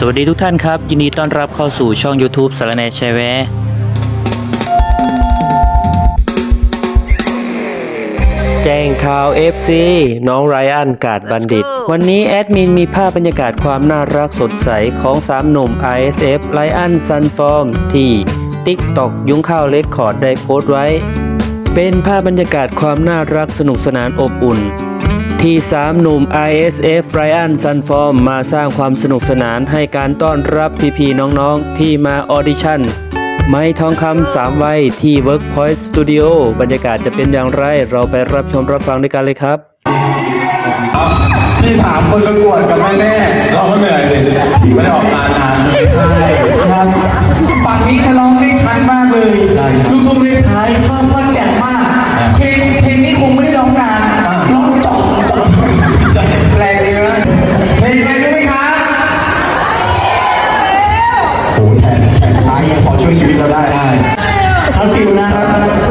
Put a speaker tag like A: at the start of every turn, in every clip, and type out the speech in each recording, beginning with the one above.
A: สวัสดีทุกท่านครับ ยินดีต้อนรับเข้าสู่ช่อง YouTube สารแหนแชร์แวร์แจ้งข่าว FC น้องไรอันกาดบัณฑิต วันนี้แอดมินมีภาพบรรยากาศความน่ารักสดใสของสามหนุ่ม ISF ไรอันซันฟอร์มที่ TikTok ยุ้งข้าวเลคคอร์ดได้โพสต์ไว้ เป็นภาพบรรยากาศความน่ารักสนุกสนานอบอุ่น ที่สามหนุ่ม ISF Ryan Sunform มาสร้างความสนุกสนานให้การต้อนรับพี่ๆน้องๆ ที่มาออดิชั่น ไม้ทองคำสามวัยที่ Workpoint Studio บรรยากาศจะเป็นอย่างไร เราไปรับชมรับฟังด้วยกันเลยครับ
B: พี่ถามคนประกวดกับแม่แม่ๆเราก็เหนื่อยเลยไม่ได้ออกงานนานใช่ครับฝั่งนี้เขาร้องได้ชัดมากเลยลูกทุ่งเลขท้ายชอบท่อน ฟิวนะครับอะไรนะ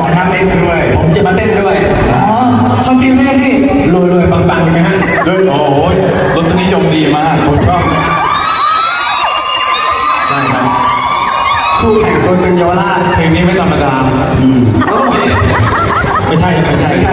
B: ขอท่าเต้นด้วย ผมจะมาเต้นด้วยอ๋อชอบฟิลเล่นนี่รวยรวยปังปังๆใช่ไหมฮะรวยโอ้ยรสนิยมดีมากผมชอบได้ครับคู่แข่งตัวตึงเยาวราชเพลงนี้ไม่ธรรมดาอืม ไม่ใช่ไม่ใช่ไม่ใช่